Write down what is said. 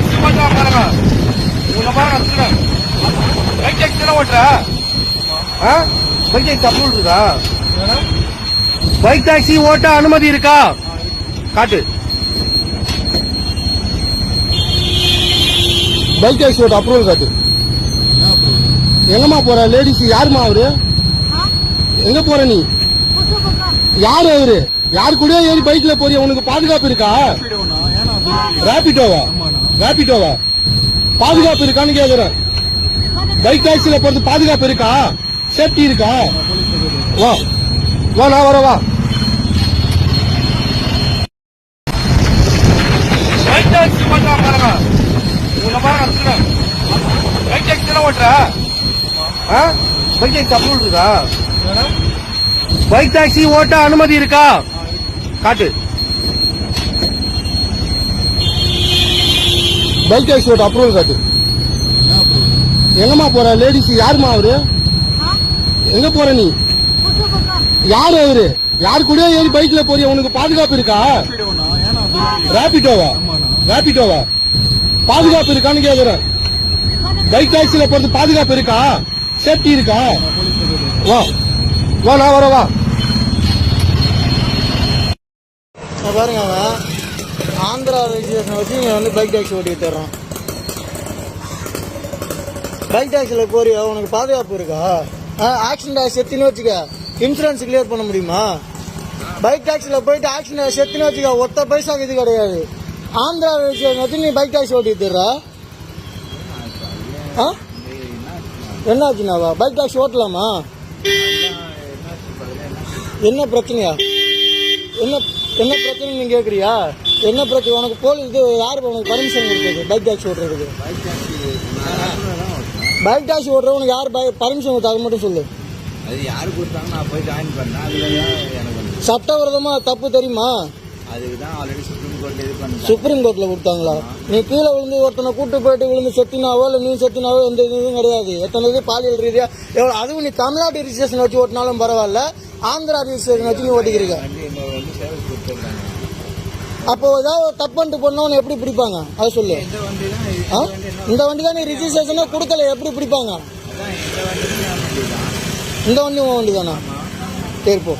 Taxi பாருங்க உங்களை பாருங்க பைக் டேக்ஸி தானே ஓட்டுற ஆ பைக் டேக்ஸி அப்ரூவல் இருக்கா பைக் டாக்ஸி ஓட்ட அனுமதி இருக்கா காட்டு பைக் டாக்ஸி ஓட்ட அப்ரூவல் காட்டு எங்கம்மா போற லேடிஸ் யாருமா அவரு எங்க போற நீ யாரு அவரு யாரு கூட ஏறி பைக்ல போறிய உனக்கு பாதுகாப்பு இருக்கா ரேபிட்டோவா ரேபிட்டோவா பாதுகாப்பு இருக்கான்னு கேக்குறேன் பைக் டாக்ஸில போறது பாதுகாப்பு இருக்கா? சேஃப்டி இருக்கா? வா. வா நான் வர வா. பைக் டாக்ஸி பண்ணா பாருங்க. உங்களை பாருங்க பைக் டாக்ஸி தானே ஓட்டுற? ஆ? பைக் டாக்ஸி அப்ரூவல் இருக்கா? பைக் டாக்ஸி ஓட்ட அனுமதி இருக்கா? காட்டு. பைக் டாக்ஸி ஓட்ட அப்ரூவல் காட்டு. எங்கம்மா போற? லேடிஸ் யாருமா அவரு? எங்க போற நீ? யாரு அவரு? யாரு கூட ஏறி பைக்ல போறிய? உனக்கு பாதுகாப்பு இருக்கா? ரேபிடோவா ரேபிடோவா பாதுகாப்பு இருக்கான்னு கேக்குறேன். பைக் டாக்ஸில போறது பாதுகாப்பு இருக்கா? சேஃப்டி இருக்கா? வா. வா நான் வர வா. பாருங்க அவன். ஆந்திரா ரெஜிஸ்ட்ரேஷன் வச்சு இங்கே வந்து பைக் டாக்ஸி ஓட்டி தர்றோம் பைக் டாக்ஸியில் போறியா? உனக்கு பாதுகாப்பு இருக்கா? ஆக்சிடென்ட் ஆகி செத்துன்னு வச்சுக்க. இன்சூரன்ஸ் கிளியர் பண்ண முடியுமா? பைக் டாக்ஸியில் போயிட்டு ஆக்சிடென்ட் ஆகி செத்துன்னு வச்சுக்க. ஒத்த பைசாக்கு இது கிடையாது. ஆந்திரா ரெஜிஸ்ட்ரேஷன் வச்சு நீ பைக் டாக்ஸி ஓட்டி தர்ற ஆ? என்னாச்சுனாவா? Bike taxi ஓட்டலாமா? என்ன பிரச்சனையா? என்ன என்ன பிரச்சனை நீங்க கேக்குறியா? என்ன பிரச்சனை? உனக்கு போலீஸ் இது யாரு உனக்கு பர்மிஷன் கொடுத்தது? பைக் டாக்ஸி ஓட்டுறதுக்கு? பைக் டாக்ஸி ஓட்டுறவனுக்கு யார் பர்மிஷன் கொடுத்தாங்க மட்டும் சொல்லு. அது யாரு கொடுத்தாங்க நான் போய் ஜாயின் பண்ணேன். அதுல தான் எனக்கு வந்து சட்டவிரோதமா தப்பு தெரியுமா? அதுக்கு தான் ஆல்ரெடி சுப்ரீம் கோர்ட் இது பண்ணிட்டேன் சுப்ரீம் கோர்ட்ல கொடுத்தாங்களா? நீ கீழே விழுந்து ஒருத்தனை கூட்டு போயிட்டு விழுந்து செத்தினாவோ இல்லை நீ செத்தினாவோ எந்த இதுவும் கிடையாது. எத்தனை இது பாலியல் ரீதியா? எவ்வளோ அதுவும் நீ தமிழ்நாடு ரிஜிஸ்ட்ரேஷன் வச்சு ஓட்டினாலும் பரவாயில்ல ஆந்திரா ரிஜிஸ்ட்ரேஷன் வச்சு நீ ஓட்டிக்கிறீங்க. அப்போ ஏதாவது ஒரு தப்பு பண்ணிட்டு பண்ணவன எப்படி பிடிப்பாங்க? அதை சொல்லு. இந்த வண்டி தான் நீ ரிஜிஸ்ட்ரேஷனே கொடுக்கல எப்படி பிடிப்பாங்க? இந்த வண்டி உன் வண்டி தானா சரி போ.